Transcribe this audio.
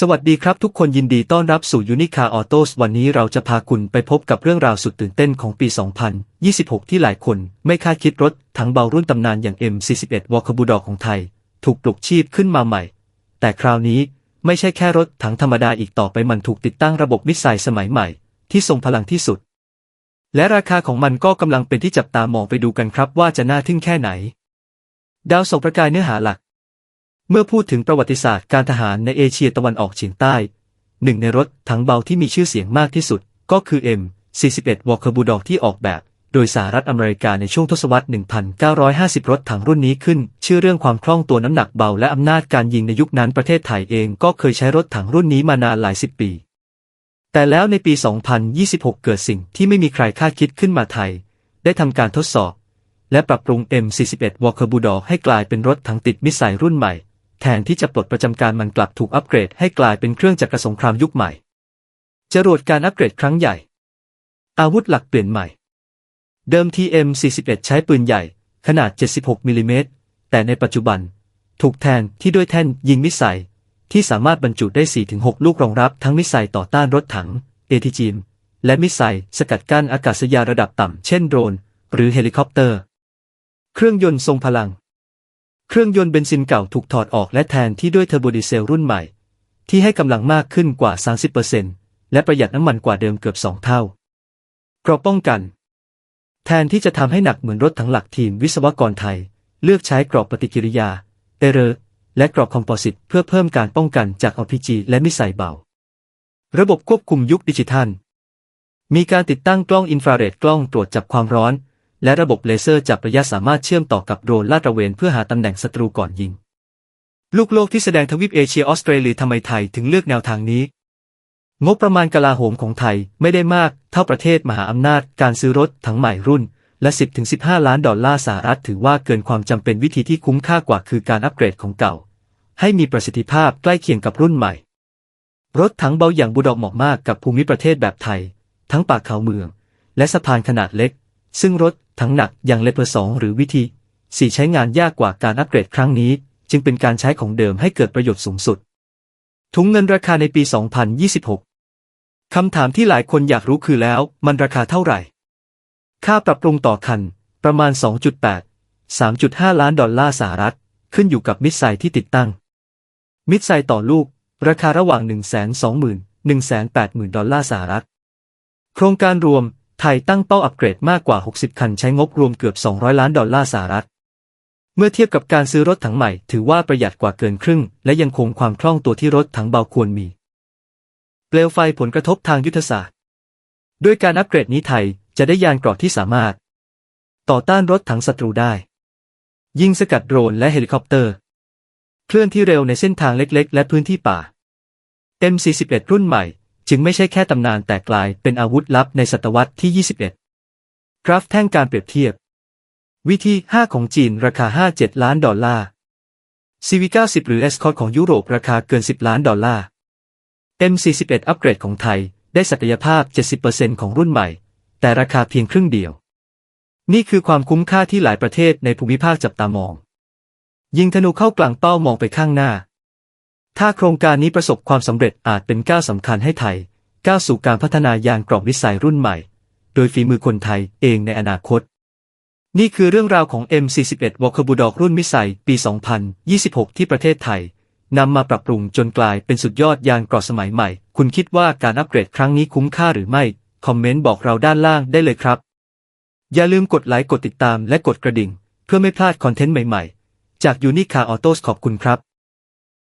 สวัสดีครับทุกคนยินดีต้อนรับสู่ยูนิคาออโต้วันนี้เราจะพาคุณไปพบกับเรื่องราวสุดตื่นเต้นของปี 2026 ที่หลายคนไม่คาดคิดรถถังเบารุ่นตำนานอย่าง M41 วอลคบูดอของไทย ถูกปลุกชีพขึ้นมาใหม่ แต่คราวนี้ไม่ใช่แค่รถถังธรรมดาอีกต่อไปมันถูกติดตั้งระบบมิสไซล์สมัยใหม่ ที่ทรงพลังที่สุด และราคาของมันก็กำลังเป็นที่จับตามองไปดูกันครับว่าจะน่าทึ่งแค่ไหน ดาวส่งประกายเนื้อหาหลัก เมื่อพูดถึงประวัติศาสตร์การทหารในเอเชียตะวันออกเฉียงใต้ หนึ่งในรถถังเบาที่มีชื่อเสียงมากที่สุด ก็คือ M41 Walker Bulldog ที่ออกแบบ โดยสหรัฐอเมริกาในช่วงทศวรรษ 1950 รถถังรุ่นนี้ขึ้น ชื่อเรื่องความคล่องตัวน้ำหนักเบาและอำนาจการยิงในยุคนั้นประเทศไทยเองก็เคยใช้รถถังรุ่นนี้มานานหลายสิบปี แต่แล้วในปี 2026 เกิดสิ่งที่ไม่มีใครคาดคิดขึ้นมาไทย ได้ทำการทดสอบ และปรับปรุง M41 Walker Bulldog ให้กลายเป็นรถถังติดมิสไซล์รุ่นใหม่ แทนที่จะปลดประจำการมันกลับถูกอัปเกรดให้กลายเป็นเครื่องจักรสงครามยุคใหม่ จรวดการอัปเกรดครั้งใหญ่ อาวุธหลักเปลี่ยนใหม่ เดิมที M41 ใช้ปืนใหญ่ ขนาด 76มิลลิเมตรแต่ในปัจจุบัน ถูกแทนที่ด้วยแท่นยิงมิสไซล์ที่สามารถบรรจุได้ 4-6 ลูกรองรับทั้งมิสไซล์ต่อต้านรถถัง ATG และมิสไซล์สกัดกั้นอากาศยานระดับต่ำเช่นโดรน หรือเฮลิคอปเตอร์ เครื่องยนต์ทรงพลัง เครื่องยนต์เบนซินเก่าถูกถอดออกและแทนที่ด้วยเทอร์โบดีเซลรุ่นใหม่ ที่ให้กำลังมากขึ้นกว่า 30%และประหยัดน้ำมันกว่าเดิมเกือบ 2 เท่าเกราะป้องกัน แทนที่จะทำให้หนักเหมือนรถทั้งหลักทีมวิศวกรไทย เลือกใช้เกราะปฏิกิริยาเอเรอและเกราะคอมโพสิตเพื่อเพิ่มการป้องกันจาก RPG และมิสไซล์เบา ระบบควบคุมยุคดิจิทัล มีการติดตั้งกล้องอินฟราเรดกล้องตรวจจับความร้อน และระบบเลเซอร์จับระยะสามารถเชื่อมต่อกับโดรนลาดตระเวนเพื่อหาตำแหน่งศัตรูก่อนยิง ลูกโลกที่แสดงทวีปเอเชียออสเตรเลียทำไมไทยถึงเลือกแนวทางนี้ งบประมาณกลาโหมของไทยไม่ได้มากเท่าประเทศมหาอำนาจการซื้อรถทั้งใหม่รุ่นและ 10-15 ล้านดอลลาร์สหรัฐถือว่าเกินความจำเป็นวิธีที่คุ้มค่ากว่าคือการอัปเกรดของเก่า ให้มีประสิทธิภาพใกล้เคียงกับรุ่นใหม่ รถถังเบาอย่างบูดอกเหมาะมากกับภูมิประเทศแบบไทย ทั้งปากเขาเมือง และสะพานขนาดเล็ก ซึ่งรถถังหนักอย่างเลเปอร์สองหรือวิธีสี่ใช้งานยากกว่าการอัปเกรดครั้งนี้ จึงเป็นการใช้ของเดิมให้เกิดประโยชน์สูงสุด ถุงเงินราคาในปี 2026 คำถามที่หลายคนอยากรู้คือแล้ว มันราคาเท่าไหร่ ค่าปรับปรุงต่อคัน ประมาณ 2.8 3.5 ล้านดอลลาร์สหรัฐ ขึ้นอยู่กับมิสไซล์ที่ติดตั้ง มิสไซล์ต่อลูก ราคาระหว่าง 120,000 180,000 ดอลลาร์สหรัฐ โครงการรวม ไทยตั้งเป้าอัปเกรดมากกว่า 60 คันใช้งบรวมเกือบ 200 ล้านดอลลาร์สหรัฐ เมื่อเทียบกับการซื้อรถถังใหม่ ถือว่าประหยัดกว่าเกินครึ่ง และยังคงความคล่องตัวที่รถถังเบาควรมี เปลวไฟผลกระทบทางยุทธศาสตร์ ด้วยการอัปเกรดนี้ไทยจะได้ยานเกราะที่สามารถ ต่อต้านรถถังศัตรูได้ ยิงสกัดโดรนและเฮลิคอปเตอร์ เคลื่อนที่เร็วในเส้นทางเล็กๆ และพื้นที่ป่า M41 รุ่นใหม่ จึงไม่ใช่แค่ตำนานแต่กลายเป็นอาวุธลับในศตวรรษที่ 21 กราฟแท่งการเปรียบเทียบ วิธี 5 ของจีนราคา 57 ล้านดอลลาร์ CV90 หรือ Escort ของยุโรปราคาเกิน 10 ล้านดอลลาร์ M41 อัปเกรดของไทยได้ศักยภาพ 70%ของรุ่นใหม่ แต่ราคาเพียงครึ่งเดียว นี่คือความคุ้มค่าที่หลายประเทศในภูมิภาคจับตามอง ยิงธนูเข้ากลางเป้ามองไปข้างหน้า ถ้าโครงการนี้ประสบความสำเร็จอาจเป็นก้าวสำคัญให้ไทย ก้าวสู่การพัฒนายานกรอบวิสัยรุ่นใหม่ โดยฝีมือคนไทยเองในอนาคต นี่คือเรื่องราวของ M41 w a l k e r b u l d o g รุ่นมิสไซล์ปี 2026 ที่ประเทศไทยนำมาปรับปรุงจนกลายเป็นสุดยอดยานกราะสมัยใหม่ คุณคิดว่าการอัปเกรดครั้งนี้คุ้มค่าหรือไม่ คอมเมนต์บอกเราด้านล่างได้เลยครับ อย่าลืมกดไลค์กดติดตามและกดกระดิ่ง เพื่อไม่พลาดคอนเทนต์ใหม่ๆ จากยูนิคาออโต้ขอบคุณครับ